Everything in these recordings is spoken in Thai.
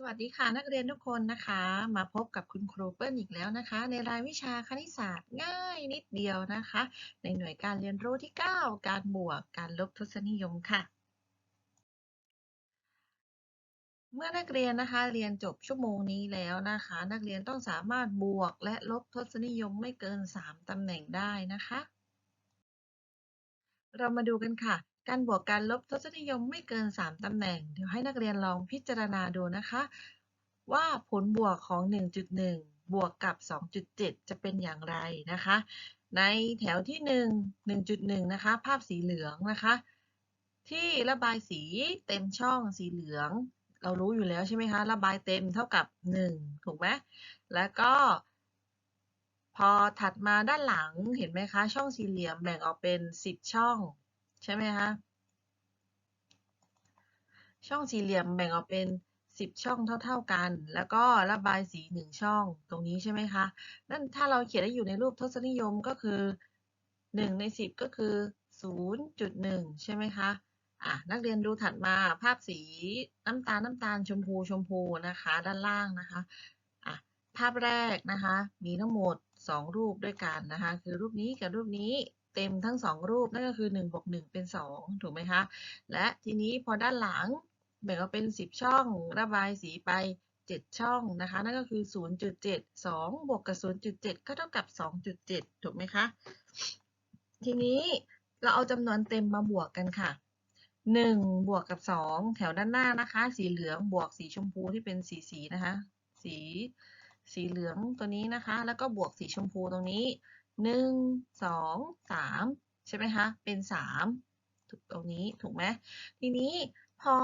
สวัสดีค่ะนักเรียนทุกคนนะคะ มาพบกับคุณครูเปิ้ลอีกแล้วนะคะ ในรายวิชาคณิตศาสตร์ง่ายนิดเดียวนะคะ ในหน่วยการเรียนรู้ที่ 9 การบวกการลบทศนิยมค่ะ เมื่อนักเรียนนะคะเรียนจบชั่วโมงนี้แล้วนะคะ นักเรียนต้องสามารถบวกและลบทศนิยมไม่เกิน 3ตำแหน่งได้นะคะ เรามาดูกันค่ะ การบวกการลบทศนิยมไม่เกิน 3 ตำแหน่ง เดี๋ยวให้นักเรียนลองพิจารณาดูนะคะ ว่าผลบวกของ 1.1 บวกกับ 2.7 จะเป็นอย่างไรนะคะ ในแถวที่ 1 1.1 นะคะ ภาพสีเหลืองนะคะ ที่ระบายสีเต็มช่องสีเหลือง เรารู้อยู่แล้วใช่ไหมคะ ระบายเต็มเท่ากับ 1 ถูกไหมแล้วก็พอถัดมาด้านหลังเห็นไหมคะ ช่องสี่เหลี่ยมแบ่งออกเป็น 10 ช่อง ใช่ไหมคะ ช่องสี่เหลี่ยมแบ่งออกเป็น 10 ช่องเท่า ๆกัน แล้วก็ระบายสี 1 ช่องตรงนี้ใช่ไหมคะนั่นถ้าเราเขียนได้อยู่ในรูปทศนิยมก็คือ 1 ใน 10 ก็คือ 0.1 ใช่ไหมคะอะนักเรียนดูถัดมาภาพสีน้ำตาลน้ำตาลชมพูชมพูนะคะ ด้านล่างนะคะอะภาพแรกนะคะ มีทั้งหมด 2 รูปด้วยกันนะคะ คือรูปนี้กับรูปนี้เต็มทั้ง 2 รูปนั่นก็คือ1บวก1เป็น 2 ถูกไหมคะ และทีนี้พอด้านหลัง แบ่งออกเป็น 10 ช่อง ระบายสีไป 7 ช่องนะคะ นั่นก็คือ 0.7 2 บวกกับ 0.7 ก็เท่ากับ 2.7 ถูกไหมคะ ทีนี้เราเอาจำนวนเต็มมาบวกกันค่ะ 1 บวกกับ 2 แถวด้านหน้านะคะ สีเหลืองบวกสีชมพูที่เป็นสีสีนะคะ สีสีเหลืองตัวนี้นะคะ แล้วก็บวกสีชมพูตรงนี้ 1 2 3 ใช่ไหมคะ เป็น 3 ถูกตรงนี้ถูกไหมทีนี้พอ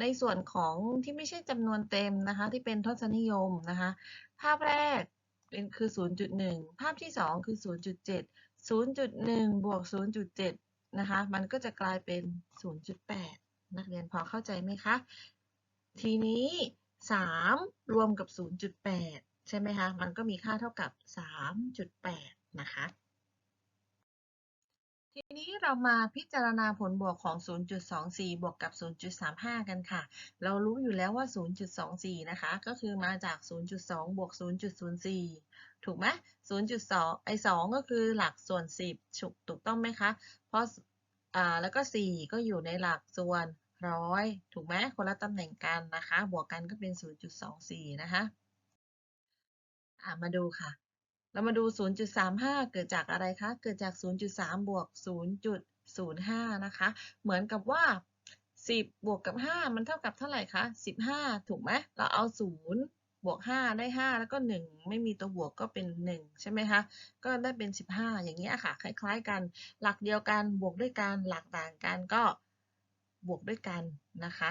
ในส่วนของที่ไม่ใช่จำนวนเต็มนะคะ ที่เป็นทศนิยมนะคะ ภาพแรกเป็นคือ 0.1 ภาพที่ 2 คือ 0.7 0.1 บวก 0.7 นะคะ มันก็จะกลายเป็น 0.8 นักเรียนพอเข้าใจไหมคะ ทีนี้ 3 รวมกับ 0.8 ใช่ไหมคะ มันก็มีค่าเท่ากับ 3.8 นะคะ ทีนี้เรามาพิจารณาผลบวกของ 0.24 บวกกับ 0.35 กันค่ะ เรารู้อยู่แล้วว่า 0.24 นะคะ ก็คือมาจาก 0.2 บวก 0.04 ถูกไหม0.2 ไอ2ก็คือหลักส่วน 10 ถูกถูกต้องไหมคะ เพราะอ่าแล้วก็ 4 ก็อยู่ในหลักส่วนร้อยถูกไหมคนละตำแหน่งกันนะคะ บวกกันก็เป็น 0.24 นะคะมาดูค่ะ เรามาดู 0.35 เกิดจากอะไรคะ เกิดจาก 0.3 บวก 0.05 นะคะ เหมือนกับว่า 10 บวกกับ 5 มันเท่ากับเท่าไหร่คะ 15 ถูกไหม เราเอา 0 บวก 5 ได้ 5 แล้วก็ 1 ไม่มีตัวบวกก็เป็น 1 ใช่ไหมคะ ก็ได้เป็น 15 อย่างเงี้ยค่ะ คล้ายๆกัน หลักเดียวกัน บวกด้วยกัน หลักต่างกันก็บวกด้วยกันนะคะ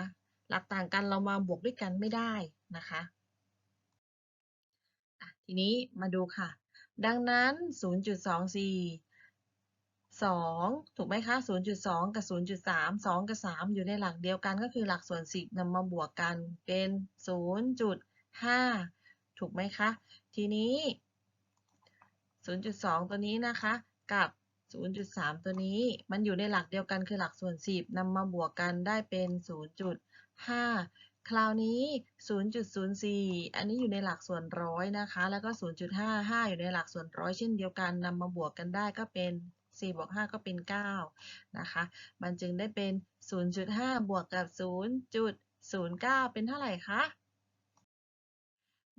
หลักต่างกันเรามาบวกด้วยกันไม่ได้นะคะอะทีนี้มาดูค่ะ ดังนั้น 0.24 2 ถูกไหมคะ 0.2 กับ 0.3 2 กับ 3 อยู่ในหลักเดียวกันก็คือหลักส่วน10นำมาบวกกันเป็น 0.5 ถูกไหมคะ ทีนี้ 0.2 ตัวนี้นะคะ กับ 0.3 ตัวนี้ มันอยู่ในหลักเดียวกันคือหลักส่วน 10นำมาบวกกันได้เป็น 0.5 คราวนี้ 0.04 อันนี้อยู่ในหลักส่วนร้อยนะคะ แล้วก็ 0.55 อยู่ในหลักส่วนร้อยเช่นเดียวกันนำมาบวกกันได้ก็เป็น 4 บวก 5 ก็เป็น 9 นะคะ มันจึงได้เป็น 0.5 บวกกับ 0.09 เป็นเท่าไหร่คะ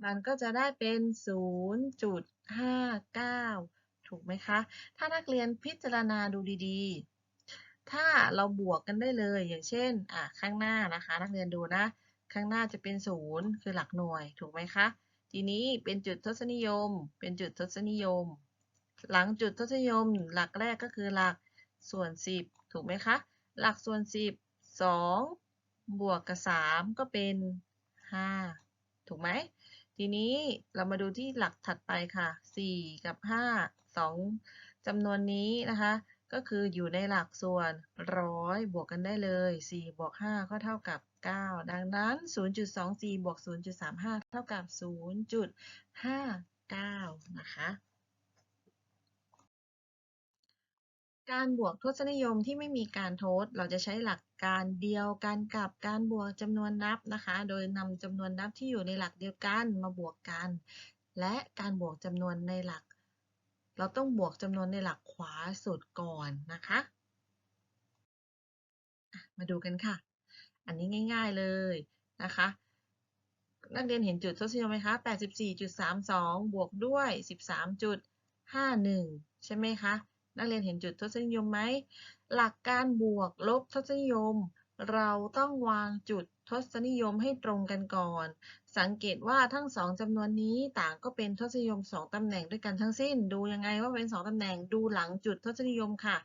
มันก็จะได้เป็น 0.59 ถูกไหมคะ ถ้านักเรียนพิจารณาดูดีๆถ้าเราบวกกันได้เลยอย่างเช่น อะ ข้างหน้านะคะ นักเรียนดูนะ ข้างหน้าจะเป็น0คือหลักหน่วยถูกไหมคะ ทีนี้เป็นจุดทศนิยม เป็นจุดทศนิยม หลังจุดทศนิยม หลักแรกก็คือหลักส่วน 10 ถูกไหมคะ หลักส่วน 10 2 บวกกับ 3 ก็เป็น 5 ถูกไหม ทีนี้เรามาดูที่หลักถัดไปค่ะ 4 กับ 5 2จำนวนนี้นะคะ ก็คืออยู่ในหลักส่วนร้อยบวกกันได้เลย 4 บวก 5 ก็เท่ากับ 9 ดังนั้น 0.24 บวก 0.35 เท่ากับ 0.59 นะคะ การบวกทศนิยมที่ไม่มีการทด เราจะใช้หลักการเดียวกันกับการบวกจำนวนนับนะคะ โดยนำจำนวนนับที่อยู่ในหลักเดียวกันมาบวกกัน และการบวกจำนวนในหลัก เราต้องบวกจำนวนในหลักขวาสุดก่อนนะคะ มาดูกันค่ะ อันนี้ง่าย ๆเลยนะคะ นักเรียนเห็นจุดทศนิยมไหมคะ 84.32 บวกด้วย 13.51 ใช่ไหมคะ นักเรียนเห็นจุดทศนิยมไหม หลักการบวกลบทศนิยม เราต้องวางจุด ทศนิยมให้ตรงกันก่อน สังเกตว่าทั้งสองจำนวนนี้ต่างก็เป็นทศนิยม 2ตำแหน่งด้วยกันทั้งสิ้น ดูยังไงว่าเป็น 2ตำแหน่ง ดูหลังจุดทศนิยมค่ะ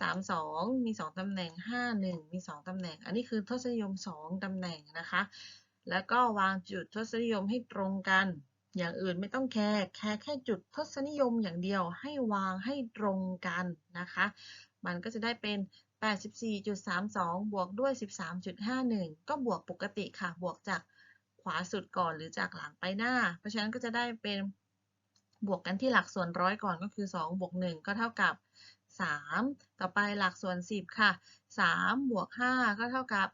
32 มี 2ตำแหน่ง 51 มี 2ตำแหน่ง อันนี้คือทศนิยม 2ตำแหน่งนะคะ แล้วก็วางจุดทศนิยมให้ตรงกัน อย่างอื่นไม่ต้องแคร์แค่แค่จุดทศนิยมอย่างเดียวให้วางให้ตรงกันนะคะ มันก็จะได้เป็น 84.32 บวกด้วย 13.51 ก็บวกปกติค่ะ บวกจากขวาสุดก่อนหรือจากหลังไปหน้า เพราะฉะนั้นก็จะได้เป็นบวกกันที่หลักส่วนร้อยก่อนก็คือ 2 บวก 1 ก็เท่ากับ 3 ต่อไปหลักส่วน 10 ค่ะ 3 บวก 5 ก็เท่ากับ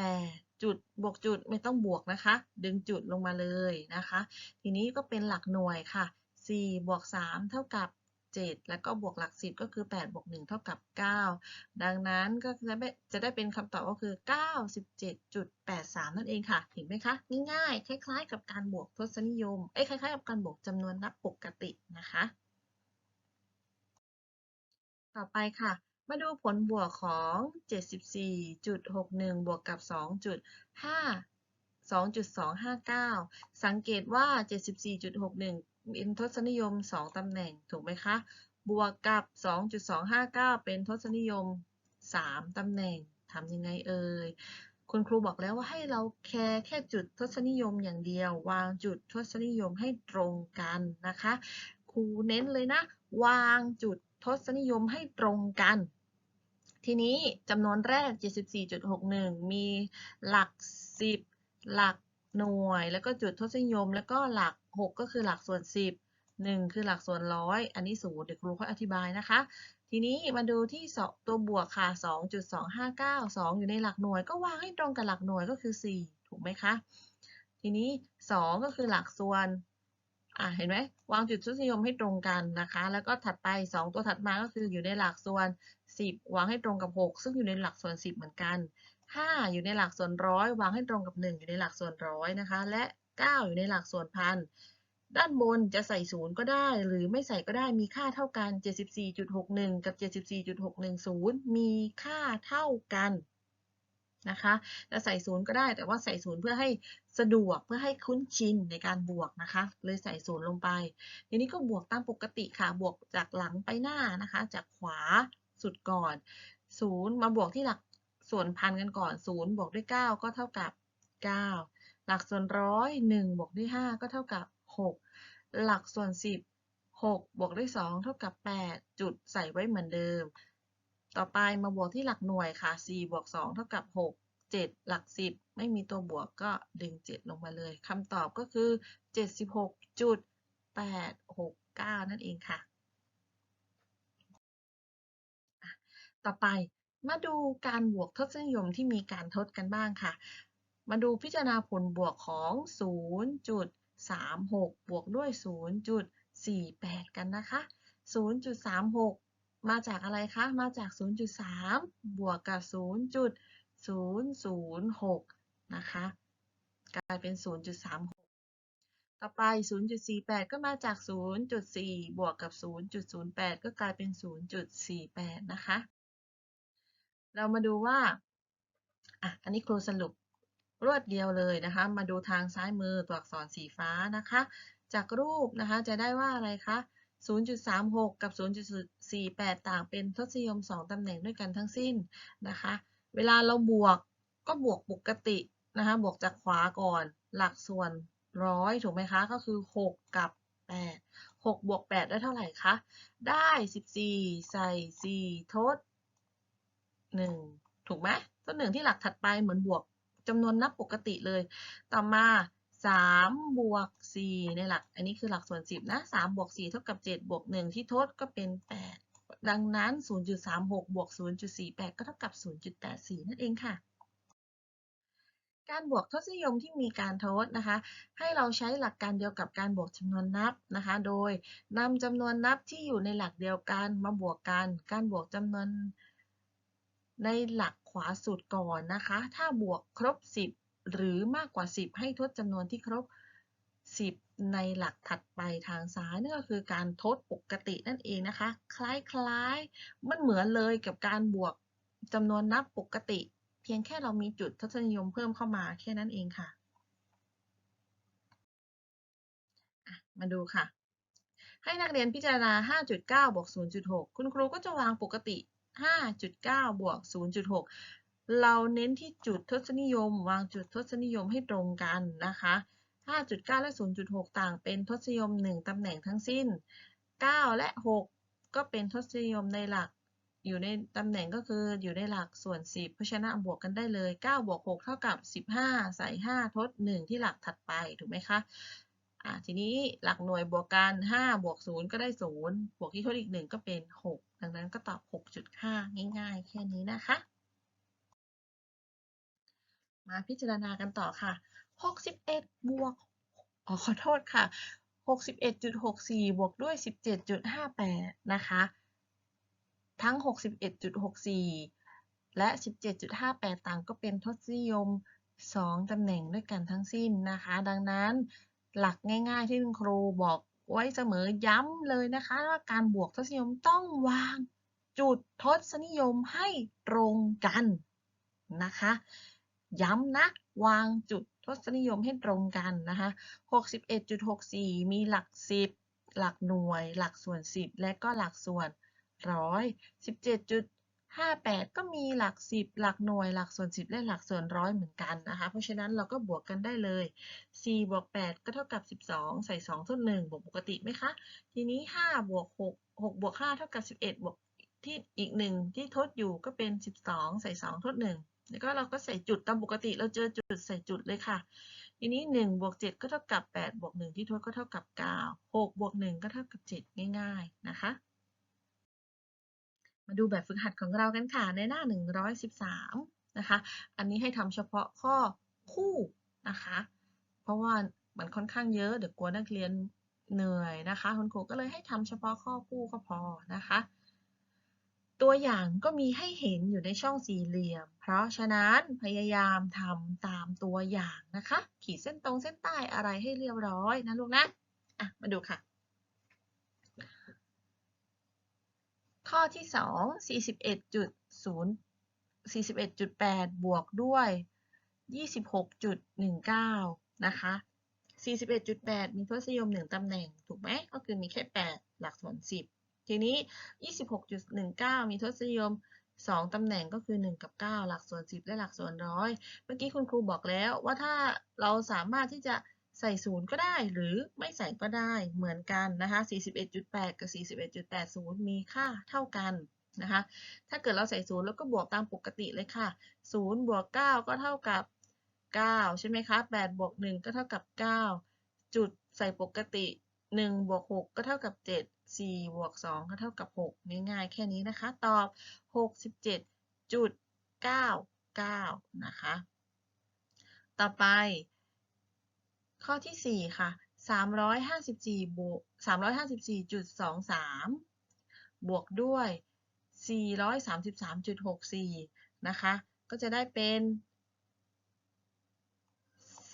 8 จุด บวกจุดไม่ต้องบวกนะคะ ดึงจุดลงมาเลยนะคะ ทีนี้ก็เป็นหลักหน่วยค่ะ 4 บวก 3 เท่ากับ 7 แล้วก็บวกหลัก 10 ก็คือ 8 บวก 1 เท่ากับ 9 ดังนั้นก็จะได้จะได้เป็นคำตอบก็คือ 97.83 นั่นเองค่ะ เห็นไหมคะ ง่ายๆ คล้ายๆ กับการบวกทศนิยม เอ้ย คล้ายๆ กับการบวกจำนวนนับปกตินะคะ ต่อไปค่ะมาดูผลบวกของ 74.61 บวกกับ 2.5 2.259 สังเกตว่า 74.61 เป็นทศนิยม 2 ตำแหน่งถูกไหมคะ บวกกับ 2.259 เป็นทศนิยม 3 ตำแหน่งทำยังไงเอ่ยคุณครูบอกแล้วว่าให้เราแคร์แค่จุดทศนิยมอย่างเดียว วางจุดทศนิยมให้ตรงกันนะคะ ครูเน้นเลยนะ วางจุดทศนิยมให้ตรงกัน ทีนี้จำนวนแรก 74.61 มีหลัก 10 หลักหน่วย แล้วก็จุดทศนิยม แล้วก็หลัก 6ก็คือหลักส่วน 10 1 คือหลักส่วนร้อยอันนี้ศูนย์เดี๋ยวครูค่อยอธิบายนะคะ ทีนี้มาดูที่ตัวบวกค่ะ 2.259 2 อยู่ในหลักหน่วยก็วางให้ตรงกับหลักหน่วยก็คือ 4 ถูกไหมคะ ทีนี้ 2 ก็คือหลักส่วนอะเห็นไหมวางจุดทศนิยมให้ตรงกันนะคะ แล้วก็ถัดไป 2 ตัวถัดมาก็คืออยู่ในหลักส่วน 10 วางให้ตรงกับ 6 ซึ่งอยู่ในหลักส่วน 10 เหมือนกัน 5 อยู่ในหลักส่วนร้อยวางให้ตรงกับ 1 อยู่ในหลักส่วนร้อยนะคะ และ 9 อยู่ในหลักส่วนพัน ด้านบนจะใส่ศูนย์ก็ได้ หรือไม่ใส่ก็ได้มีค่าเท่ากัน 74.61 กับ 74.610 มีค่าเท่ากันนะคะจะใส่ศูนย์ก็ได้แต่ว่าใส่ศูนย์เพื่อให้สะดวกเพื่อให้คุ้นชินในการบวกนะคะ เลยใส่ศูนย์ลงไป ทีนี้ก็บวกตามปกติค่ะ บวกจากหลังไปหน้านะคะ จากขวาสุดก่อนศูนย์มาบวกที่หลักส่วนพันกันก่อนศูนย์บวกด้วย 9 ก็เท่ากับ 9 หลักส่วนร้อย1บวกด้วย5ก็เท่ากับ6หลักส่วน10 6บวกด้วย2เท่ากับ8จุดใส่ไว้เหมือนเดิม ต่อไปมาบวกที่หลักหน่วยค่ะ4บวก2เท่ากับ6 7หลัก10ไม่มีตัวบวกก็ดึง7ลงมาเลยคำตอบก็คือ76.869นั่นเองค่ะ ต่อไปมาดูการบวกทศนิยมที่มีการทดกันบ้างค่ะ มาดูพิจารณาผลบวกของ 0.36 บวกด้วย 0.48 กันนะคะ 0.36 มาจากอะไรคะ มาจาก 0.3 บวกกับ 0.006 นะคะ กลายเป็น 0.36 ต่อไป 0.48 ก็มาจาก 0.4 บวกกับ 0.08 ก็กลายเป็น 0.48 นะคะ เรามาดูว่า อะ อันนี้ครูสรุป รวดเดียวเลยนะคะ มาดูทางซ้ายมือตัวอักษรสีฟ้านะคะ จากรูปนะคะจะได้ว่าอะไรคะ 0.36 กับ 0.48 ต่างเป็นทศนิยม 2 ตำแหน่งด้วยกันทั้งสิ้นนะคะ เวลาเราบวกก็บวกปกตินะคะ บวกจากขวาก่อน หลักส่วนร้อยถูกไหมคะ ก็คือ 6 กับ 8 6บวก8ได้เท่าไหร่คะ ได้ 14 ใส่ 4 ทด 1 ถูกไหมทด1ที่หลักถัดไปเหมือนบวก จำนวนนับปกติเลย ต่อมา3บวก4ในหลัก อันนี้คือหลักส่วน 10 นะ3บวก4เท่ากับ7บวก1ที่ทดก็เป็น 8 ดังนั้น 0.36 บวก 0.48 ก็เท่ากับ 0.84 นั่นเองค่ะ การบวกทศนิยมที่มีการทดนะคะ ให้เราใช้หลักการเดียวกับการบวกจำนวนนับนะคะ โดยนำจำนวนนับที่อยู่ในหลักเดียวกันมาบวกกัน การบวกจำนวน ในหลักขวาสุดก่อนนะคะ ถ้าบวกครบ 10 หรือมากกว่า 10 ให้ทดจำนวนที่ครบ 10 ในหลักถัดไปทางซ้ายนั่นก็คือการทดปกตินั่นเองนะคะ คล้ายๆ มันเหมือนเลยกับการบวกจำนวนนับปกติ เพียงแค่เรามีจุดทศนิยมเพิ่มเข้ามาแค่นั้นเองค่ะ มาดูค่ะ ให้นักเรียนพิจารณา 5.9บวก0.6 คุณครูก็จะวางปกติ 5.9 บวก 0.6 เราเน้นที่จุดทศนิยม วางจุดทศนิยมให้ตรงกันนะคะ 5.9 และ 0.6 ต่างเป็นทศนิยม 1 ตำแหน่งทั้งสิ้น 9 และ 6 ก็เป็นทศนิยมในหลัก อยู่ในตำแหน่งก็คืออยู่ในหลักส่วน 10 เพราะฉะนั้นบวกกันได้เลย 9 บวก 6 เท่ากับ 15 ใส่ 5 ทด 1 ที่หลักถัดไป ถูกไหมคะทีนี้หลักหน่วยบวกกัน 5 บวก 0 ก็ได้ 0 บวกที่ทดอีก 1 ก็เป็น 6 ดังนั้นก็ตอบ 6.5 ง่าย ๆ แค่นี้นะคะ มาพิจารณากันต่อค่ะ 61 บวกอ๋อขอโทษค่ะ 61.64 บวกด้วย 17.58 นะคะ ทั้ง 61.64 และ 17.58 ต่างก็เป็นทศนิยม 2 ตำแหน่งด้วยกันทั้งสิ้นนะคะ ดังนั้นหลักง่าย ๆ ที่คุณครูบอก ไว้เสมอย้ำเลยนะคะ ว่าการบวกทศนิยมต้องวางจุดทศนิยมให้ตรงกันนะคะ ย้ำนะวางจุดทศนิยมให้ตรงกันนะคะ 61.64 มีหลัก 10 หลักหน่วย หลักส่วน 10 และก็หลักส่วนร้อย 58 ก็มีหลัก 10 หลักหน่วย หลักส่วน 10 และหลักส่วนร้อยเหมือนกันนะคะ เพราะฉะนั้นเราก็บวกกันได้เลย 4 บวก 8 ก็เท่ากับ 12 ใส่2ทด1บวกปกติไหมคะ ทีนี้ 5 บวก 6 6 บวก 5 เท่ากับ 11 บวกที่อีก 1 ที่ทดอยู่ก็เป็น 12 ใส่ 2 ทด 1 แล้วก็เราก็ใส่จุดตามปกติ เราเจอจุดใส่จุดเลยค่ะ ทีนี้ 1 บวก 7 ก็เท่ากับ 8 บวก 1 ที่ทดก็เท่ากับ 9 6 บวก 1 ก็เท่ากับ 7 ง่าย ๆ นะคะ มาดูแบบฝึกหัดของเรากันค่ะ ในหน้า 113 นะคะ อันนี้ให้ทำเฉพาะข้อคู่นะคะ เพราะว่ามันค่อนข้างเยอะเดี๋ยวกลัวนักเรียนเหนื่อยนะคะ คุณครูก็เลยให้ทำเฉพาะข้อคู่ก็พอนะคะ ตัวอย่างก็มีให้เห็นอยู่ในช่องสี่เหลี่ยม เพราะฉะนั้นพยายามทำตามตัวอย่างนะคะ ขีดเส้นตรงเส้นใต้อะไรให้เรียบร้อยนะลูกนะ อะ มาดูค่ะ ข้อที่ 2 41.0 41.8 บวกด้วย 26.19 นะคะ 41.8 มีทศนิยม 1 ตำแหน่ง ถูกไหม ก็คือมีแค่ 8 หลักส่วน 10 ทีนี้ 26.19 มีทศนิยม 2 ตำแหน่งก็คือ 1 กับ 9 หลักส่วน 10 และหลักส่วนร้อย เมื่อกี้คุณครูบอกแล้วว่าถ้าเราสามารถที่จะ ใส่ศูนย์ก็ได้หรือไม่ใส่ก็ได้เหมือนกันนะคะ 41.8 กับ 41.80 มีค่าเท่ากันนะคะ ถ้าเกิดเราใส่ศูนย์แล้วก็บวกตามปกติเลยค่ะ0บวก9ก็เท่ากับ9ใช่ไหมคะ8บวก1ก็เท่ากับ9จุดใส่ปกติ1บวก6ก็เท่ากับ7 4บวก2ก็เท่ากับ6ง่ายๆแค่นี้นะคะ ตอบ67.99นะคะ ต่อไป ข้อที่ 4 ค่ะ 354บวก354.23 บวกด้วย 433.64 นะคะ ก็จะได้เป็น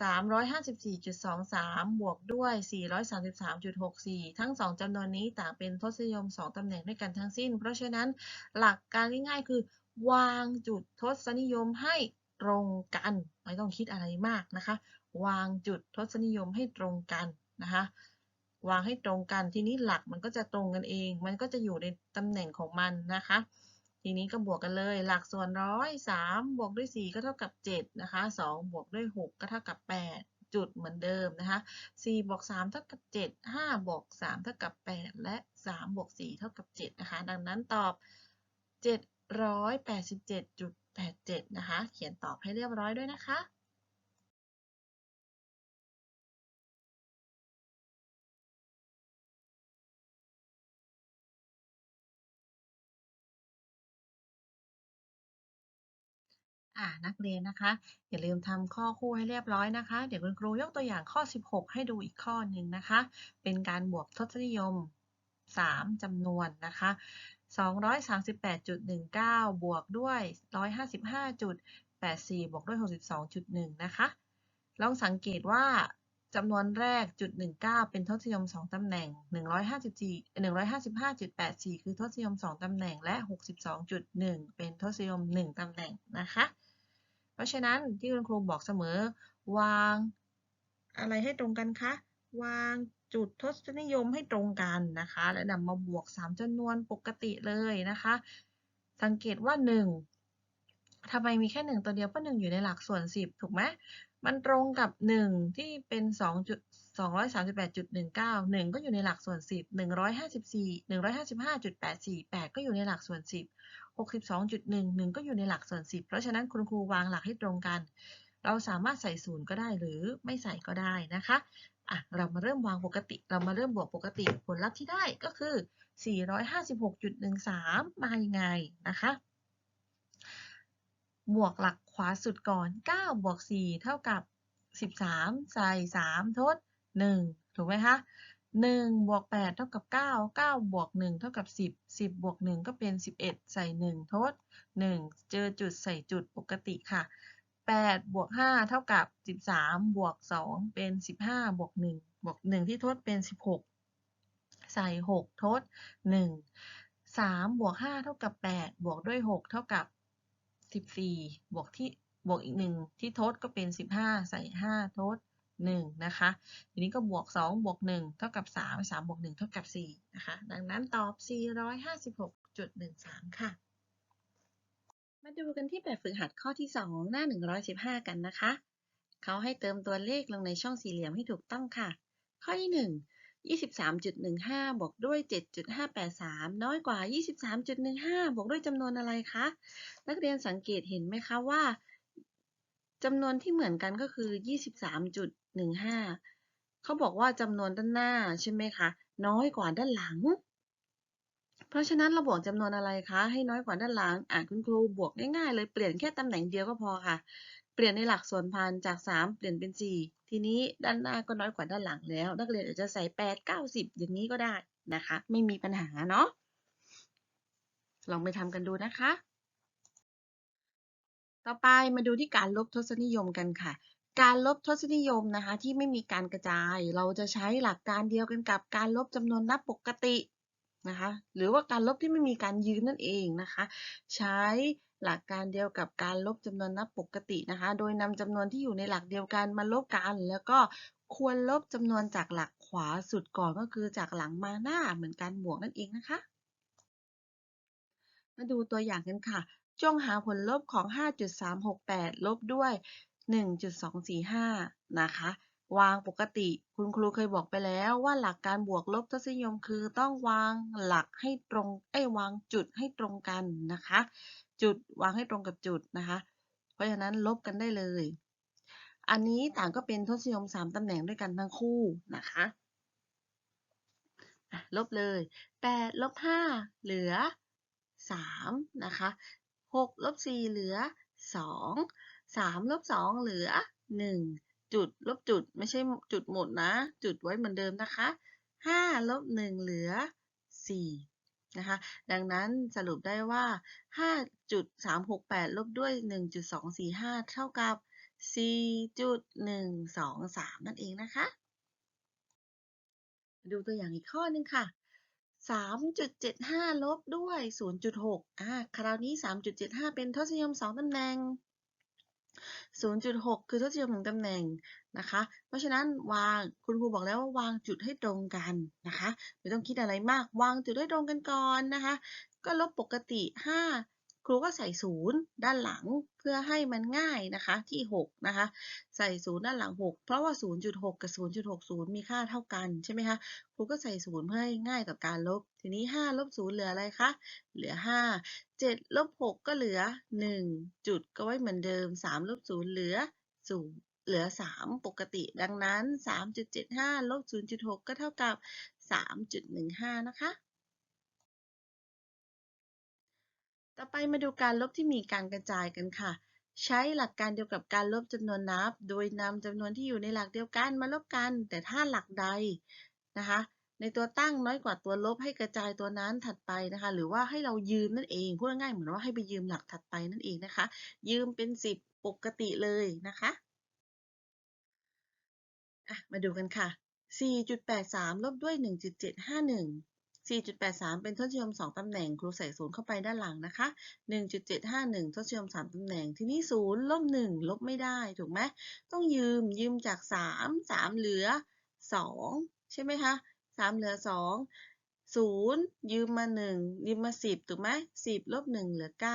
354.23 บวกด้วย 433.64 ทั้ง 2จำนวนนี้ต่างเป็นทศนิยม 2ตำแหน่งด้วยกันทั้งสิ้น เพราะฉะนั้นหลักการง่ายๆ คือ วางจุดทศนิยมให้ตรงกัน ไม่ต้องคิดอะไรมากนะคะ วางจุดทศนิยมให้ตรงกันนะคะวางให้ตรงกันทีนี้หลักมันก็จะตรงกันเอง มันก็จะอยู่ในตำแหน่งของมันนะคะ ทีนี้ก็บวกกันเลย หลักส่วนร้อยสามบวกด้วย4ก็เท่ากับ7นะคะ2บวกด้วย6ก็เท่ากับ8จุดเหมือนเดิมนะคะ4บวก3เท่ากับ7 5บวก3เท่ากับ8และ3บวก4เท่ากับ7นะคะ ดังนั้นตอบ787.87นะคะ เขียนตอบให้เรียบร้อยด้วยนะคะ อ่านักเรียนนะคะ อย่าลืมทำข้อคู่ให้เรียบร้อยนะคะ เดี๋ยวคุณครูยกตัวอย่างข้อ 16 ให้ดูอีกข้อหนึ่งนะคะ เป็นการบวกทศนิยม 3จำนวนนะคะ238.19 บวกด้วย 155.84 บวกด้วย 62.1 นะคะ ลองสังเกตว่าจำนวนแรกจุด19 เป็นทศนิยม 2 ตำแหน่ง 154 155.84 คือทศนิยม 2 ตำแหน่ง และ 62.1 เป็นทศนิยม 1 ตำแหน่งนะคะ เพราะฉะนั้นที่คุณครูบอกเสมอ วาง อะไรให้ตรงกันคะ วางจุดทศนิยมให้ตรงกันนะคะ แล้วนำมาบวก 3จำนวนปกติเลยนะคะ สังเกตว่า 1ทำไมมีแค่ 1 ตัวเดียวเพราะ1อยู่ในหลักส่วน 10 ถูกไหมมันตรงกับ 1 ที่เป็น2จุด 238.19 1 ก็อยู่ในหลักส่วน 10 154 155.84 8 ก็อยู่ในหลักส่วน 10 62.1 1 ก็อยู่ในหลักส่วน 10 เพราะฉะนั้นคุณครูวางหลักให้ตรงกัน เราสามารถใส่ศูนย์ก็ได้หรือไม่ใส่ก็ได้นะคะอะเรามาเริ่มวางปกติ เรามาเริ่มบวกปกติผลลัพธ์ที่ได้ก็คือ 456.13 มายังไงนะคะบวกหลักขวาสุดก่อน 9 บวก 4 เท่ากับ 13 ใส่ 3 ทด 1 ถูกไหมคะ1บวก8เท่ากับ 9 9 บวก 1 เท่ากับ 10 10 บวก 1 ก็เป็น 11 ใส่ 1 ทด 1 เจอจุดใส่จุดปกติค่ะ 8 บวก 5 เท่ากับ 13 บวก 2 เป็น 15 บวก 1 บวก 1 ที่ทดเป็น 16 ใส่ 6 ทด 1 3บวก5เท่ากับ 8 บวกด้วย 6 เท่ากับ 14 บวกที่บวกอีก 1 ที่ทดก็เป็น 15 ใส่ 5 ทด 1นะคะทีนี้ก็บวก 2 บวก 1 เท่ากับ 3 3 บวก 1 เท่ากับ 4 นะคะ ดังนั้นตอบ 456.13 ค่ะ มาดูกันที่แบบฝึกหัดข้อที่ 2 หน้า 115 กันนะคะ เขาให้เติมตัวเลขลงในช่องสี่เหลี่ยมให้ถูกต้องค่ะ ข้อที่ 1 23.15 บวกด้วย 7.583 น้อยกว่า 23.15 บวกด้วยจำนวนอะไรคะ นักเรียนสังเกตเห็นไหมคะว่าจำนวนที่เหมือนกันก็คือ 23.15 เขาบอกว่าจำนวนด้านหน้าใช่ไหมคะ น้อยกว่าด้านหลัง เพราะฉะนั้นเราบวกจำนวนอะไรคะ ให้น้อยกว่าด้านหลัง อะคุณครูบวกง่ายๆเลยเปลี่ยนแค่ตำแหน่งเดียวก็พอค่ะ เปลี่ยนในหลักส่วนพันจาก 3 เปลี่ยนเป็น 4 ทีนี้ด้านหน้าก็น้อยกว่าด้านหลังแล้ว นักเรียนอาจจะใส่ 8 9 10อย่างนี้ก็ได้นะคะ ไม่มีปัญหาเนาะ ลองไปทำกันดูนะคะต่อไปมาดูที่การลบทศนิยมกันค่ะ การลบทศนิยมนะคะที่ไม่มีการกระจาย เราจะใช้หลักการเดียวกันกับการลบจำนวนนับปกตินะคะหรือว่าการลบที่ไม่มีการยืนนั่นเองนะคะ ใช้หลักการเดียวกับการลบจำนวนนับปกตินะคะ โดยนำจำนวนที่อยู่ในหลักเดียวกันมาลบกัน แล้วก็ควรลบจำนวนจากหลักขวาสุดก่อนก็คือจากหลังมาหน้าเหมือนการบวกนั่นเองนะคะ มาดูตัวอย่างกันค่ะ จงหาผลลบของ 5.368 ลบด้วย 1.245 นะคะ วางปกติคุณครูเคยบอกไปแล้วว่าหลักการบวกลบทศนิยมคือต้องวางหลักให้ตรงไอ้วางจุดให้ตรงกันนะคะ จุดวางให้ตรงกับจุดนะคะ เพราะฉะนั้นลบกันได้เลย อันนี้ต่างก็เป็นทศนิยม 3ตำแหน่งด้วยกันทั้งคู่นะคะลบเลย8ลบ5เหลือ3นะคะ6ลบ4เหลือ2 3ลบ2เหลือ 1 จุดลบจุดไม่ใช่จุดหมดนะ จุดไว้เหมือนเดิมนะคะ5ลบ1เหลือ 4 นะคะ ดังนั้นสรุปได้ว่า 5.368 ลบด้วย 1.245 เท่ากับ 4.123 นั่นเองนะคะ ดูตัวอย่างอีกข้อหนึ่งค่ะ3.75 ลบด้วย 0.6 อ่า คราวนี้ 3.75 เป็นทศนิยม 2 ตำแหน่ง 0.6 คือทศนิยม1ตำแหน่งนะคะ เพราะฉะนั้นวางคุณครูบอกแล้วว่าวางจุดให้ตรงกันนะคะ ไม่ต้องคิดอะไรมากวางจุดให้ตรงกันก่อนนะคะ ก็ลบปกติ 5 ครูก็ใส่0ด้านหลังเพื่อให้มันง่ายนะคะที่ 6 นะคะ ใส่0ด้านหลัง 6 เพราะว่า 0.6 กับ 0.60 มีค่าเท่ากันใช่ไหมคะครูก็ใส่0เพื่อให้ง่ายต่อการลบ ทีนี้ 5 ลบ 0 เหลืออะไรคะเหลือ 5 7 ลบ 6 ก็เหลือ 1 จุดก็ไว้เหมือนเดิม 3 ลบ 0 เหลือ 0เหลือ 3 ปกติ ดังนั้น 3.75 ลบ 0.6 ก็เท่ากับ 3.15 นะคะ ต่อไปมาดูการลบที่มีการกระจายกันค่ะ ใช้หลักการเดียวกับการลบจำนวนนับ โดยนำจำนวนที่อยู่ในหลักเดียวกันมาลบกัน แต่ถ้าหลักใดนะคะ ในตัวตั้งน้อยกว่าตัวลบให้กระจายตัวนั้นถัดไปนะคะ หรือว่าให้เรายืมนั่นเองพูดง่ายๆเหมือนว่าให้ไปยืมหลักถัดไปนั่นเองนะคะ ยืมเป็น 10 ปกติเลยนะคะมาดูกันค่ะ 4.83 ลบด้วย 1.751 4.83 เป็นทศนิยม 2 ตำแหน่ง ครูใส่ศูนย์เข้าไปด้านหลังนะคะ 1.751 ทศนิยม 3 ตำแหน่ง ทีนี้0ลบ1ลบไม่ได้ ถูกไหม ต้องยืม ยืมจาก 3 3 เหลือ 2 ใช่ไหมคะ 3 เหลือ 2 0 ยืมมา 1 ยืมมา 10 ถูกไหม 10 ลบ 1 เหลือ 9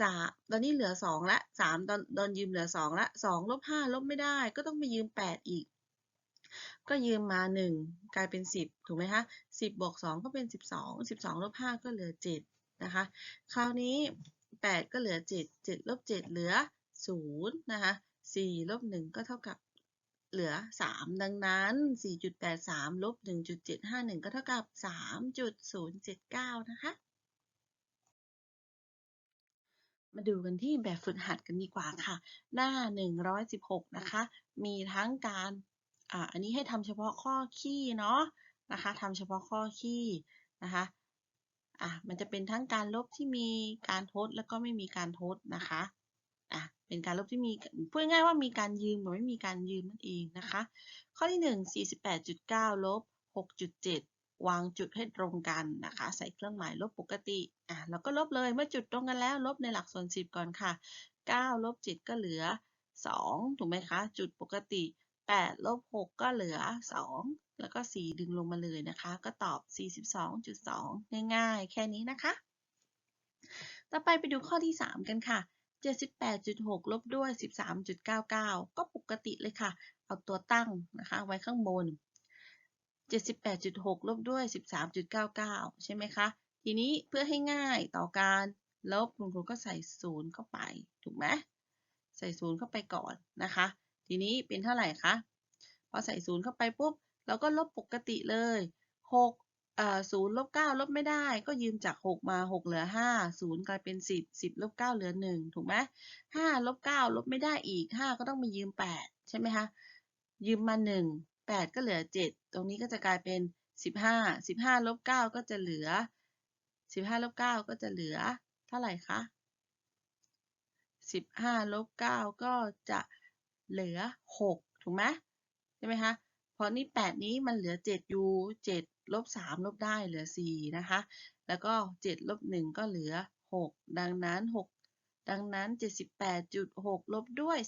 3 ตอนนี้เหลือ 2 ละ 3 ตอนโดนยืมเหลือ 2 ละ 2 ลบ 5 ลบไม่ได้ ก็ต้องไปยืม 8 อีก ก็ยืมมา 1 กลายเป็น 10 ถูกไหมคะ10บวก2ก็เป็น 12 12ลบ5ก็เหลือ 7 นะคะ คราวนี้ 8 ก็เหลือ 7 7ลบ7เหลือ0นะคะ4ลบ1ก็เท่ากับเหลือ 3 ดังนั้น 4.83ลบ1.751 ก็เท่ากับ 3.079 นะคะ มาดูกันที่แบบฝึกหัดกันดีกว่าค่ะ หน้า 116 นะคะ มีทั้งการ อ่าอันนี้ให้ทำเฉพาะข้อคี่เนาะนะคะทำเฉพาะข้อคี่นะคะอะมันจะเป็นทั้งการลบที่มีการทดแล้วก็ไม่มีการทดนะคะอะเป็นการลบที่มีพูดง่ายว่ามีการยืมกับไม่มีการยืมนั่นเองนะคะ ข้อที่ 1 48.9ลบ6.7 วางจุดให้ตรงกันนะคะ ใส่เครื่องหมายลบปกติอะแล้วก็ลบเลยเมื่อจุดตรงกันแล้ว ลบในหลักส่วน 10 ก่อนค่ะ9ลบ7ก็เหลือ 2 ถูกไหมคะ จุดปกติ 8ลบ6ก็เหลือ 2 แล้วก็ 4 ดึงลงมาเลยนะคะ ก็ตอบ 42.2 ง่ายๆ แค่นี้นะคะ ต่อไปไปดูข้อที่ 3 กันค่ะ 78.6 ลบด้วย 13.99 ก็ปกติเลยค่ะ เอาตัวตั้งนะคะ ไว้ข้างบน 78.6 ลบด้วย 13.99 ใช่ไหมคะ ทีนี้เพื่อให้ง่ายต่อการลบคุณครูก็ใส่ศูนย์เข้าไป ถูกไหม ใส่ศูนย์เข้าไปก่อนนะคะ ทีนี้เป็นเท่าไหร่คะ พอใส่ศูนย์เข้าไปปุ๊บเราก็ลบปกติเลย6เอ่อศูนย์ลบเก้าลบไม่ได้ ก็ยืมจาก 6 มา 6 เหลือ 5 0 กลายเป็น 10 10ลบ9เหลือ 1 ถูกไหม5ลบ9ลบไม่ได้อีก 5 ก็ต้องมายืม 8 ใช่ไหมคะ ยืมมา 1 8 ก็เหลือ 7 ตรงนี้ก็จะกลายเป็น 15 15ลบ9ก็จะเหลือ 15ลบ9ก็จะเหลือ เท่าไหร่คะ15ลบ9ก็จะ เหลือ 6 ถูกไหมใช่ไหมคะเพราะนี่ 8 นี้มันเหลือ7อยู่7ลบ3ลบได้เหลือ 4 นะคะ แล้วก็ 7 ลบ 1 ก็เหลือ 6 ดังนั้น 6 ดังนั้น 78.6 ลบด้วย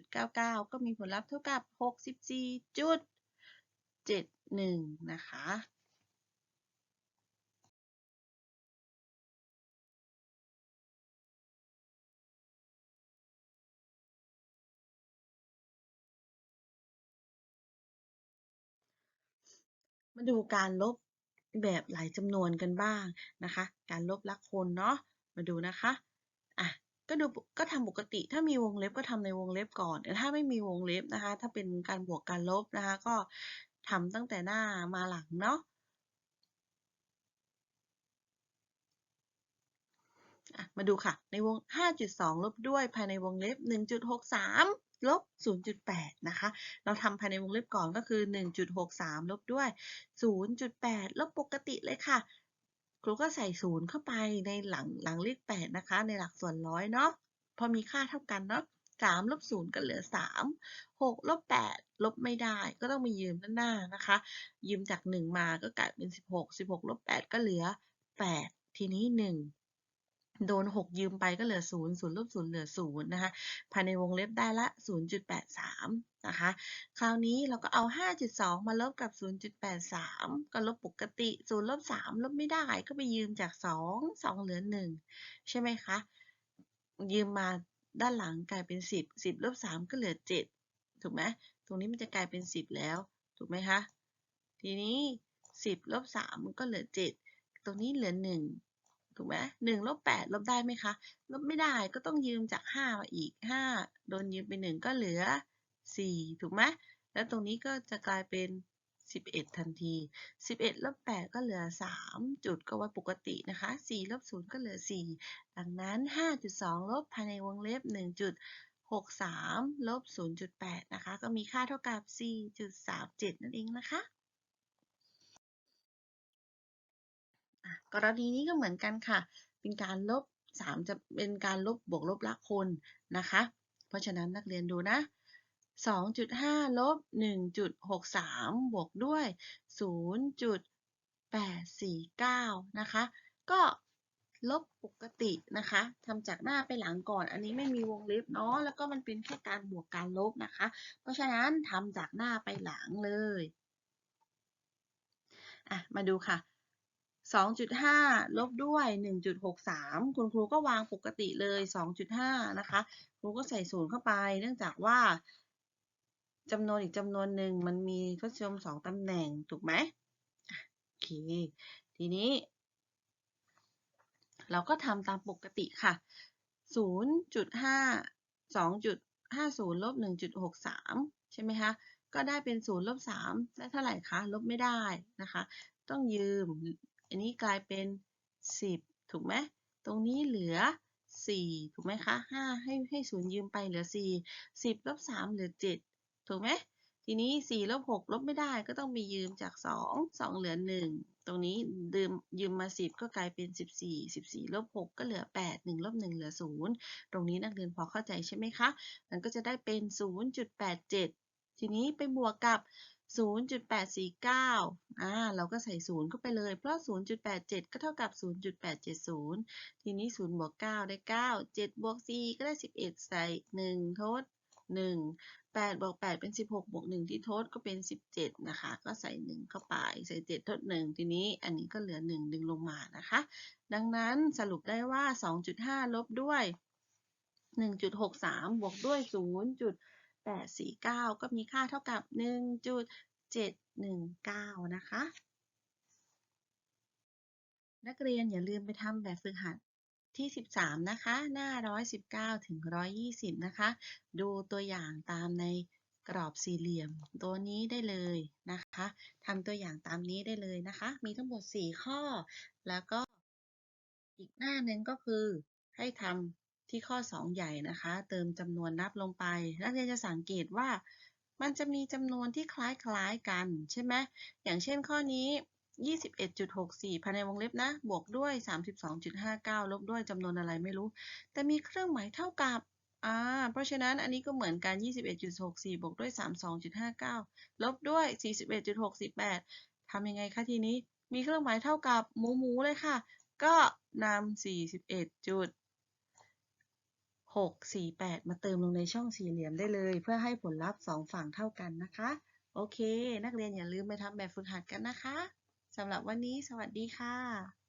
13.99 ก็มีผลลัพธ์เท่ากับ 64.71 นะคะ มาดูการลบแบบหลายจำนวนกันบ้างนะคะ การลบลักคนเนาะ มาดูนะคะ อะ ก็ดู ก็ทำปกติ ถ้ามีวงเล็บก็ทำในวงเล็บก่อน แต่ถ้าไม่มีวงเล็บนะคะ ถ้าเป็นการบวกการลบนะคะ ก็ทำตั้งแต่หน้ามาหลังเนาะมาดูค่ะ ในวง 5.2 ลบด้วยภายในวงเล็บ 1.63 ลบ 0.8 นะคะ เราทำภายในวงเล็บก่อนก็คือ 1.63 ลบด้วย 0.8 ลบปกติเลยค่ะ ครูก็ใส่0เข้าไปในหลังหลังเลข8นะคะ ในหลักส่วนร้อยเนาะ พอมีค่าเท่ากันเนาะ3ลบ0ก็เหลือ 3 6ลบ8ลบไม่ได้ ก็ต้องมายืมด้านหน้านะคะ ยืมจาก 1 มาก็กลายเป็น 16 16ลบ8ก็เหลือ 8 ทีนี้ 1 โดน 6 ยืมไปก็เหลือ 0 0ลบ0เหลือ0นะคะ ภายในวงเล็บได้ละ 0.83 นะคะ คราวนี้เราก็เอา 5.2 มาลบกับ 0.83 ก็ลบปกติ 0 ลบ 3 ลบไม่ได้ ก็ไปยืมจาก 2 2 เหลือ 1 ใช่ไหมคะ ยืมมาด้านหลังกลายเป็น 10 10 ลบ 3 ก็เหลือ 7 ถูกไหม ตรงนี้มันจะกลายเป็น 10 แล้ว ถูกไหมคะ ทีนี้ 10 ลบ 3 มันก็เหลือ 7 ตรงนี้เหลือ 1 ถูกไหมหนึ่งลบแปดลบได้ไหมคะ ลบไม่ได้ก็ต้องยืมจากห้ามาอีกห้าโดนยืมไปหนึ่งก็เหลือสี่ถูกไหมแล้วตรงนี้ก็จะกลายเป็น11ทันที11ลบ8ก็เหลือ3จุดก็ไว้ปกตินะคะ4ลบ0ก็เหลือ4ดังนั้น5.2ลบภายในวงเล็บ1.63ลบ0.8นย์จุดแปดนะคะ ก็มีค่าเท่ากับ4.37นั่นเองนะคะอะ กรณีนี้ก็เหมือนกันค่ะ เป็นการลบ 3 จะเป็นการลบบวกลบละคนนะคะ เพราะฉะนั้นนักเรียนดูนะ 2.5 ลบ 1.63 บวกด้วย 0.849 นะคะ ก็ลบปกตินะคะทำจากหน้าไปหลังก่อน อันนี้ไม่มีวงเล็บเนาะ แล้วก็มันเป็นแค่การบวกการลบนะคะ เพราะฉะนั้นทำจากหน้าไปหลังเลย อะ มาดูค่ะ 2.5 ลบด้วย 1.63 คุณครูก็วางปกติเลย 2.5 นะคะ ครูก็ใส่ศูนย์เข้าไป เนื่องจากว่าจำนวนอีกจำนวนหนึ่งมันมีทศนิยม2ตำแหน่ง ถูกไหมโอเค ทีนี้ เราก็ทำตามปกติค่ะ 0.5 2.50 ลบ 1.63 ใช่ไหมคะ ก็ได้เป็น 0 ลบ 3 ได้เท่าไหร่คะ ลบไม่ได้นะคะ ต้องยืม อันนี้กลายเป็น 10 ถูกไหมตรงนี้เหลือ 4 ถูกไหมคะ 5 ให้ให้ศูนย์ยืมไปเหลือ 4 10ลบ3เหลือ 7 ถูกไหมทีนี้ 4 ลบ 6 ลบไม่ได้ก็ต้องไปยืมจาก 2 2 เหลือ 1 ตรงนี้ยืมยืมมา 10 ก็กลายเป็น 14 14 ลบ 6 ก็เหลือ 8 1 ลบ 1 เหลือ 0 ตรงนี้นักเรียนพอเข้าใจใช่ไหมคะ มันก็จะได้เป็น 0.87 ทีนี้ไปบวกกับ 0.849อ่าเราก็ใส่ 0 เข้าไปเลย เพราะ 0.87 ก็เท่ากับ 0.870 ทีนี้ 0 บวก 9 ได้ 9 7 บวก 4 ก็ได้ 11 ใส่ 1 ทด 1 8 บวก 8 เป็น 16 บวก 1 ที่ทดก็เป็น 17 นะคะ ก็ใส่ 1 เข้าไป ใส่ 7 ทด 1 ทีนี้ อันนี้ก็เหลือ 1 ดึงลงมานะคะ ดังนั้นสรุปได้ว่า 2.5 ลบด้วย 1.63 บวกด้วย 0. 849 ก็มีค่าเท่ากับ 1.719 นะคะ นักเรียนอย่าลืมไปทำแบบฝึกหัดที่ 13 นะคะ หน้า 119 ถึง 120 นะคะ ดูตัวอย่างตามในกรอบสี่เหลี่ยมตัวนี้ได้เลยนะคะทำตัวอย่างตามนี้ได้เลยนะคะ มีทั้งหมด 4 ข้อ แล้วก็อีกหน้าหนึ่งก็คือให้ทำ ที่ข้อ 2 ใหญ่นะคะ เติมจำนวนนับลงไป นักเรียนจะสังเกตว่ามันจะมีจำนวนที่คล้ายๆกันใช่ไหมอย่างเช่นข้อนี้ 21.64ภายในวงเล็บนะ บวกด้วย 32.59 ลบด้วยจำนวนอะไรไม่รู้ แต่มีเครื่องหมายเท่ากับอ่าเพราะฉะนั้นอันนี้ก็เหมือนกัน 21.64 บวกด้วย 32.59 ลบด้วย 41.68ทำยังไงคะทีนี้ มีเครื่องหมายเท่ากับหมูหมูเลยค่ะ ก็นำ 6 4 8 มาเติมลงในช่องสี่เหลี่ยมได้เลย เพื่อให้ผลลัพธ์ 2 ฝั่งเท่ากันนะคะ โอเค นักเรียนอย่าลืมไปทำแบบฝึกหัดกันนะคะสำหรับวันนี้สวัสดีค่ะ